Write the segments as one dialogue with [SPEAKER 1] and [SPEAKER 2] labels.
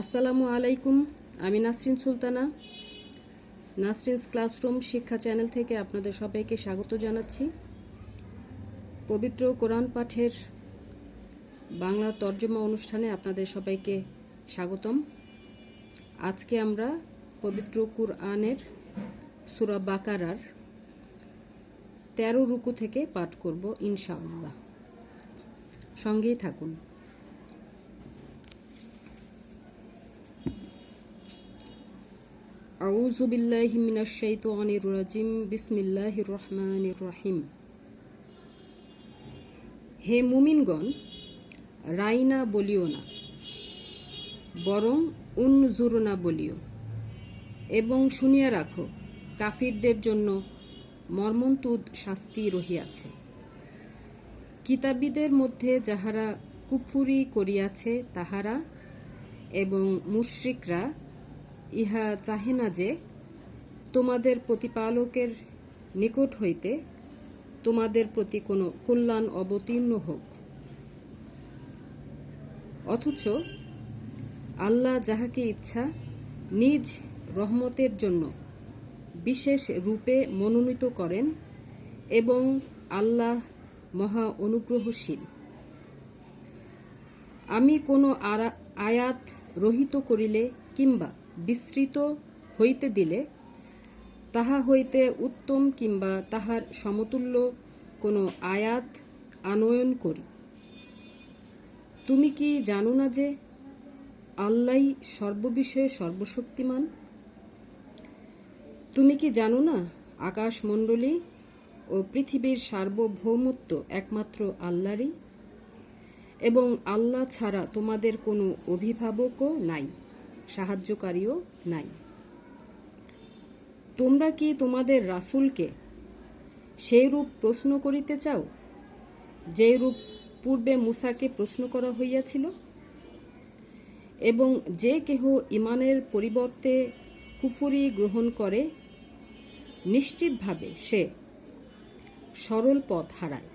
[SPEAKER 1] আসসালামু আলাইকুম, আমি নাসরিন সুলতানা। নাসরিনস ক্লাসরুম শিক্ষা চ্যানেল থেকে আপনাদের সবাইকে স্বাগত জানাচ্ছি। পবিত্র কোরআন পাঠের বাংলা তর্জমা অনুষ্ঠানে আপনাদের সবাইকে স্বাগতম। আজকে আমরা পবিত্র কুরআনের সুরা বাকারার তেরো রুকু থেকে পাঠ করব ইনশাআল্লাহ। সঙ্গেই থাকুন। আউযু বিল্লাহি মিনাশ শাইতানির রাজিম। বিসমিল্লাহির রহমানির রহিম। হে মুমিনগণ, রাইনা বলিও না, বরং উনজুরনা বলিও এবং শুনিয়া রাখো, কাফিরদের জন্য মর্মন্তুদ শাস্তি রহিয়াছে। কিতাবীদের মধ্যে যাহারা কুফুরি করিয়াছে, তাহারা এবং মুশরিকরা ইহা চাহে না যে তোমাদের প্রতিপালকের নিকট হইতে তোমাদের প্রতি কোনো কল্যাণ অবতীর্ণ হোক। অথচ আল্লাহ যাহাকে ইচ্ছা নিজ রহমতের জন্য বিশেষ রূপে মনোনীত করেন এবং আল্লাহ মহা অনুগ্রহশীল। আমি কোনো আয়াত রহিত করিলে কিংবা বিস্তৃত হইতে দিলে, তাহা হইতে উত্তম কিংবা তাহার সমতুল্য কোনো আয়াত আনয়ন করি। তুমি কি জানো না যে আল্লাহ সর্ববিষয়ে সর্বশক্তিমান? তুমি কি জানো না আকাশমণ্ডলী ও পৃথিবীর সার্বভৌমত্ব একমাত্র আল্লাহরই? এবং আল্লাহ ছাড়া তোমাদের কোনো অভিভাবকও নাই। সাহায্যকারীও নাই। তোমরা কি তোমাদের রাসূলকে সেই রূপ প্রশ্ন করিতে চাও যে রূপ পূর্বে মুসাকে প্রশ্ন করা হইয়াছিল? এবং যে কেহ ইমানের পরিবর্তে কুফুরি গ্রহণ করে, নিশ্চিতভাবে সে সরল পথ হারায়।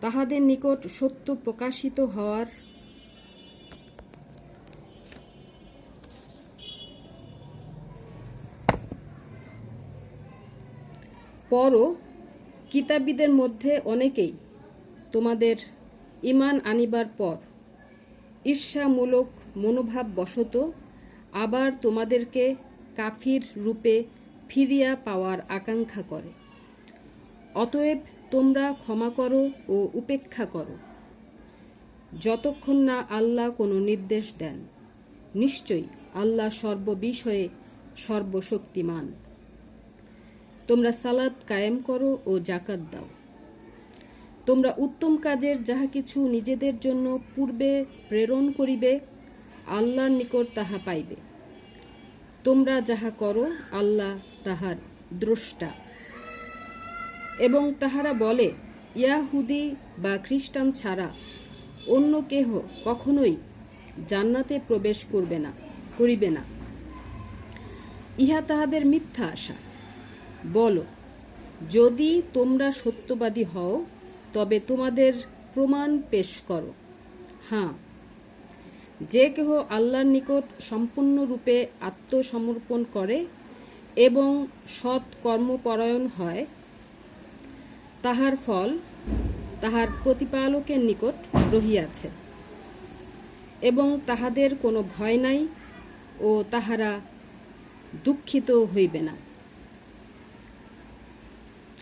[SPEAKER 1] তাহাদের নিকট সত্য প্রকাশিত হওয়ার পরও কিতাবীদের মধ্যে অনেকেই তোমাদের ইমান আনিবার পর ঈর্ষামূলক মনোভাব বশত আবার তোমাদেরকে কাফির রূপে ফিরিয়া পাওয়ার আকাঙ্ক্ষা করে। অতএব তোমরা ক্ষমা করো ও উপেক্ষা করো। যতক্ষণ না আল্লাহ কোনো নির্দেশ দেন, নিশ্চয়ই আল্লাহ সর্ববিষয়ে সর্বশক্তিমান। তোমরা সালাদ কায়েম করো ও জাকাত দাও। তোমরা উত্তম কাজের যাহা কিছু নিজেদের জন্য পূর্বে প্রেরণ করিবে, আল্লাহর নিকট তাহা পাইবে। তোমরা যাহা করো, আল্লাহ তাহার দ্রষ্টা। এবং তাহারা বলে ইয়াহুদি বা খ্রিস্টান ছাড়া অন্য কেহ কখনোই জান্নাতে প্রবেশ করবে না, করিবে না। ইহা তাহাদের মিথ্যা আশা। বলো, যদি তোমরা সত্যবাদী হও, তবে তোমাদের প্রমাণ পেশ করো। হ্যাঁ যে কেহ আল্লাহর নিকট সম্পূর্ণরূপে আত্মসমর্পণ করে এবং সৎ কর্মপরায়ণ হয়, তাহার ফল তাহার প্রতিপালকের নিকট রহিয়াছে এবং তাহাদের কোনো ভয় নাই ও তাহারা দুঃখিত হইবে না।